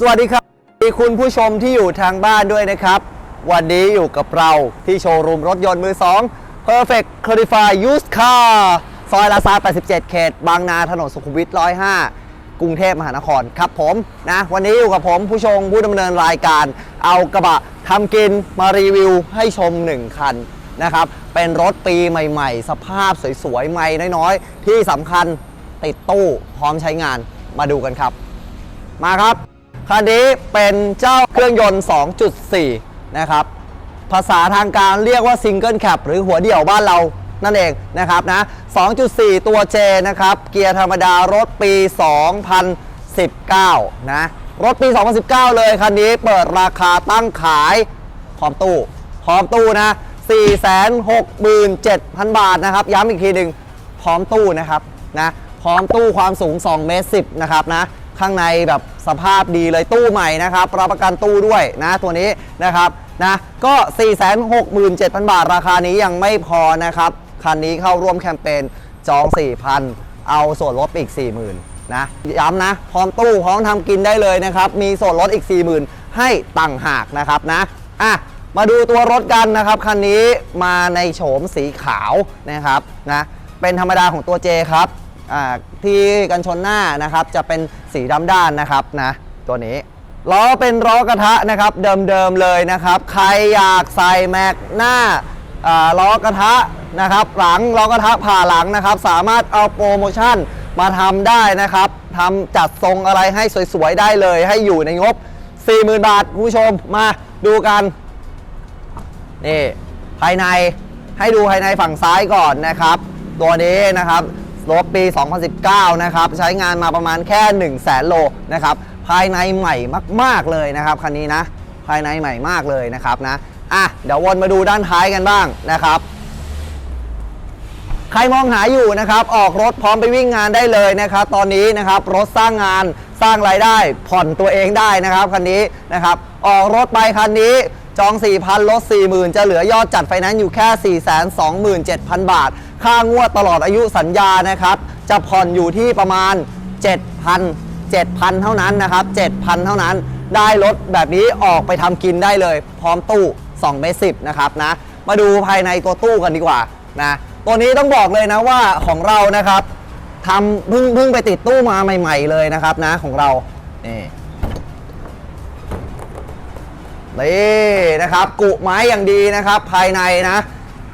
สวัสดีครับมีคุณผู้ชมที่อยู่ทางบ้านด้วยนะครับ วันนี้อยู่กับเราที่โชว์รูมรถยนต์มือ 2 Perfect Clarify Used Car ซอยลาซา87 เขต บางนาถนนสุขุมวิท 105 กรุงเทพมหานครครับผมนะวันนี้อยู่กับผมผู้ชมผู้ดำเนินรายการ เอากระบะทำกินมารีวิวให้ชม 1 คันนะครับ เป็นรถปีใหม่ๆ สภาพสวยๆ ใหม่น้อยๆ ที่สำคัญติดตู้พร้อมใช้งานมาดูกันครับ มาครับ คันนี้เป็นเจ้าเครื่องยนต์ 2.4 นะครับ ภาษาทางการเรียกว่าซิงเกิลแคปหรือหัวเดี่ยวบ้านเรานั่นเองนะครับนะ 2.4 ตัว J นะครับ เกียร์ธรรมดารถปี 2019 นะ รถปี 2019 เลยคันนี้เปิดราคาตั้งขายพร้อมตู้พร้อมตู้นะ 467,000 บาทนะครับ ย้ำอีกทีหนึ่งพร้อมตู้นะครับนะพร้อมตู้ความสูง2เมตร10 นะครับนะ ข้างในแบบสภาพดีเลยตู้ใหม่นะครับรับประกันตู้ด้วยนะตัวนี้นะครับนะก็ 467,000 บาทราคานี้ยังไม่พอนะครับ คันนี้เข้าร่วมแคมเปญจอง 4,000 เอาส่วนลดอีก 40,000นะย้ำนะ พร้อมตู้พร้อมทำกินได้เลยนะครับ มีส่วนลดอีก 40,000 ให้ต่างหากนะครับนะอะมาดูตัวรถกันนะครับคันนี้มาในโฉมสีขาวนะครับนะเป็นธรรมดาของตัว J ครับที่กันชนหน้านะครับจะเป็น สีดำด้านนะครับนะตัวนี้ล้อเป็นล้อกระทะนะครับเดิมๆเลยนะครับ ใครอยากใส่แม็กหน้าล้อกระทะนะครับหลังล้อกระทะผ่าหลังนะครับ สามารถเอาโปรโมชั่นมาทำได้นะครับทำจัดทรงอะไรให้สวยๆได้เลย ให้อยู่ในงบ 40,000 บาทคุณผู้ชมมาดูกันนี่ภายในให้ดูภายในฝั่งซ้ายก่อนนะครับ ตัวนี้นะครับ รถปี 2019 นะครับ ใช้งานมาประมาณแค่ 1 0 0 0 0แสนโลนะครับ ภายในใหม่มาก ๆ เลยนะครับ คันนี้นะ ภายในใหม่มากเลยนะครับนะ อะ เดี๋ยววนมาดูด้านท้ายกันบ้างนะครับใครมองหาอยู่นะครับ ออกรถพร้อมไปวิ่งงานได้เลยนะครับ ตอนนี้นะครับรถสร้างงานสร้างรายได้ผ่อนตัวเองได้นะครับคันนี้นะครับ ออกรถไปคันนี้ จอง 4,000 ลด 40,000 จะเหลือยอดจัดไฟแนนซ์อยู่แค่ 427,000 บาท ค่างวดตลอดอายุสัญญานะครับ จะผ่อนอยู่ที่ประมาณ 7,000 7,000 เท่านั้นนะครับ 7,000 เท่านั้น ได้รถแบบนี้ออกไปทำกินได้เลย พร้อมตู้2เมตร10นะครับนะ มาดูภายในตัวตู้กันดีกว่านะ ตัวนี้ต้องบอกเลยนะว่าของเรานะครับทำเพิ่งเพิ่งไปติดตู้มาใหม่ ๆ เลยนะครับนะของเรานี่ นี่นะครับกุไม้อย่างดีนะครับ ภายในนะ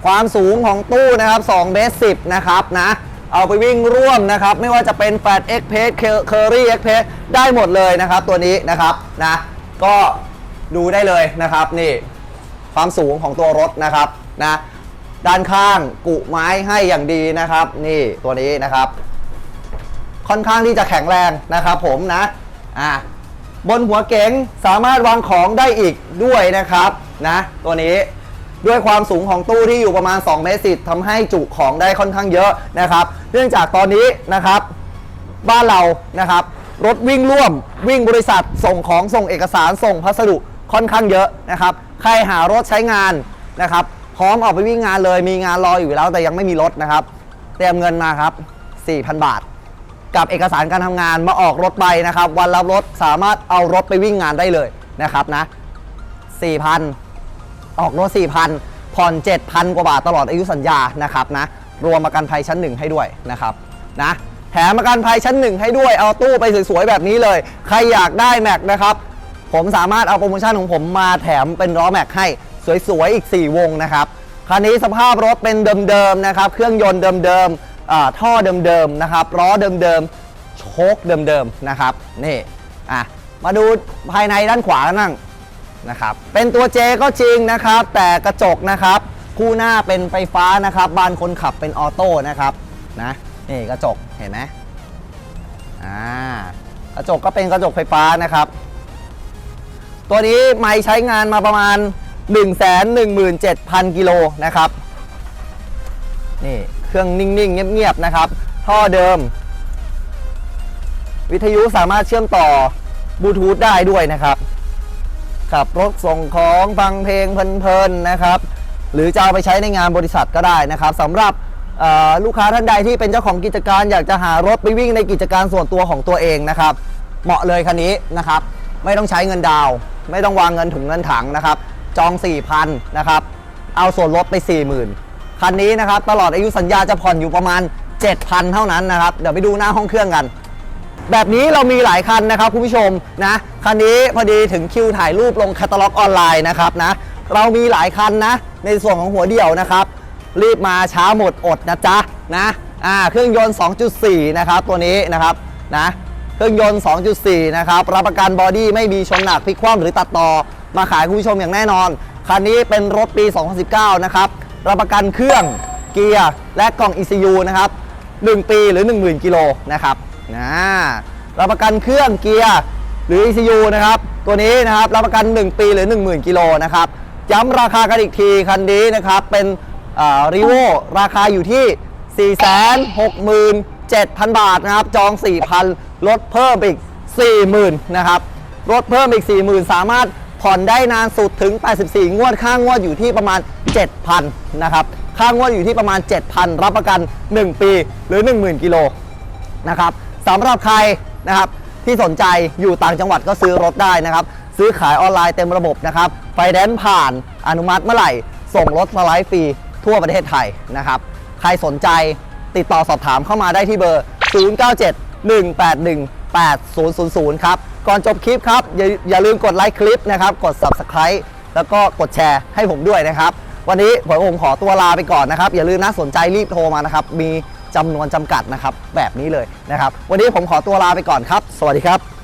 ความสูงของตู้นะครับ2เมตร10 นะครับนะ เอาไปวิ่งร่วมนะครับ ไม่ว่าจะเป็นแฟ t X p a c e Curry X p a c e ได้หมดเลยนะครับ ตัวนี้นะครับนะก็ดูได้เลยนะครับนี่ความสูงของตัวรถนะครับนะด้านข้างกุไม้ให้อย่างดีนะครับ นี่ตัวนี้นะครับ ค่อนข้างที่จะแข็งแรงนะครับ ผมนะอะ บนหัวเก๋งสามารถวางของได้อีกด้วยนะครับนะตัวนี้ด้วยความสูงของตู้ที่อยู่ประมาณ2เมตรสิทำให้จุของได้ค่อนข้างเยอะนะครับ เนื่องจากตอนนี้นะครับ บ้านเรานะครับ รถวิ่งร่วมวิ่งบริษัทส่งของส่งเอกสารส่งพัสดุค่อนข้างเยอะนะครับ ใครหารถใช้งานนะครับพร้อมออกไปวิ่งงานเลยมีงานรออยู่แล้วแต่ยังไม่มีรถนะครับ เตรียมเงินมาครับ 4,000 บาท กับเอกสารการทำงานมาออกรถไปนะครับ วันรับรถสามารถเอารถไปวิ่งงานได้เลยนะครับนะ4,000 ออกรถ 4,000 ผ่อน 7,000 กว่าบาทตลอดอายุสัญญานะครับนะรวมประกันภัยชั้น 1 ให้ด้วยนะครับนะแถมประกันภัยชั้น 1 ให้ด้วยเอาตู้ไปสวยๆแบบนี้เลย ใครอยากได้แม็กนะครับผมสามารถเอาโปรโมชั่นของผมมาแถมเป็นล้อแม็กให้สวยๆอีก 4 วงนะครับคันนี้สภาพรถเป็นเดิมๆนะครับ เครื่องยนต์เดิมๆ ท่อเดิมๆนะครับล้อเดิมๆโชคเดิมๆนะครับนี่อะมาดูภายในด้านขวากันบ้างนะครับเป็นตัว J ก็จริงนะครับ แต่กระจกนะครับ คู่หน้าเป็นไฟฟ้านะครับบานคนขับเป็นออโต้นะครับนะนี่กระจกเห็นไหมอ่ากระจกก็เป็นกระจกไฟฟ้านะครับ ตัวนี้ไม่ใช้งานมาประมาณ 1 1 7 0 0 0 กิโลนะครับนี่ เครื่องนิ่งๆ เงียบๆนะครับ ท่อเดิม วิทยุสามารถเชื่อมต่อบลูทูธได้ด้วยนะครับ ขับรถส่งของฟังเพลงเพลินๆนะครับ หรือจะเอาไปใช้ในงานบริษัทก็ได้นะครับสำหรับลูกค้าท่านใดที่เป็นเจ้าของกิจการอยากจะหารถไปวิ่งในกิจการส่วนตัวของตัวเองนะครับ เหมาะเลยคันนี้นะครับ ไม่ต้องใช้เงินดาวไม่ต้องวางเงินถุงเงินถังนะครับ จอง 4,000นะครับ เอาส่วนลดไป 40,000 คันนี้นะครับตลอดอายุสัญญาจะผ่อนอยู่ประมาณ 7,000 เท่านั้นนะครับ เดี๋ยวไปดูหน้าห้องเครื่องกัน แบบนี้เรามีหลายคันนะครับคุณผู้ชมนะคันนี้พอดีถึงคิวถ่ายรูปลงแคตตาล็อกออนไลน์นะครับนะเรามีหลายคันนะ ในส่วนของหัวเดี่ยวนะครับ รีบมาช้าหมดอดนะจ๊ะนะอ่าเครื่องยนต์ 2.4 นะครับ ตัวนี้นะครับนะเครื่องยนต์ 2.4 นะครับ รับประกันบอดี้ไม่มีชนหนักพลิกคว่ำหรือตัดต่อ มาขายคุณผู้ชมอย่างแน่นอน คันนี้เป็นรถปี 2019 นะครับ รับประกันเครื่องเกียร์และกล่อง ECU นะครับ 1 ปีหรือ 10,000 กิโลนะครับนะรับประกันเครื่องเกียร์หรือ ECU นะครับ ตัวนี้นะครับรับประกัน 1 ปีหรือ 10,000 กิโลนะครับย้ำราคากันอีกทีคันนี้นะครับ เป็นรีโวราคาอยู่ที่ 467,000 บาทนะครับ จอง 4,000 ลดเพิ่มอีก 40,000 นะครับลดเพิ่มอีก 40,000 สามารถ ผ่อนได้นานสุดถึง 84 งวด ค่างวดอยู่ที่ประมาณ 7,000 นะครับ ค่างวดอยู่ที่ประมาณ 7,000 รับประกัน 1 ปีหรือ 10,000 กิโลนะครับสำหรับใครนะครับที่สนใจอยู่ต่างจังหวัดก็ซื้อรถได้นะครับ ซื้อขายออนไลน์เต็มระบบนะครับ ไฟแนนซ์ผ่านอนุมัติเมื่อไหร่ ส่งรถสไลด์ฟรีทั่วประเทศไทยนะครับ ใครสนใจติดต่อสอบถามเข้ามาได้ที่เบอร์ 097 181 8000 ครับ ก่อนจบคลิปครับอย่าอย่าลืมกดไลค์คลิปนะครับ กด Subscribe แล้วก็กดแชร์ให้ผมด้วยนะครับ วันนี้ผมผมขอตัวลาไปก่อนนะครับ อย่าลืมนะสนใจรีบโทรมานะครับ มีจำนวนจำกัดนะครับ แบบนี้เลยนะครับ วันนี้ผมขอตัวลาไปก่อนครับ สวัสดีครับ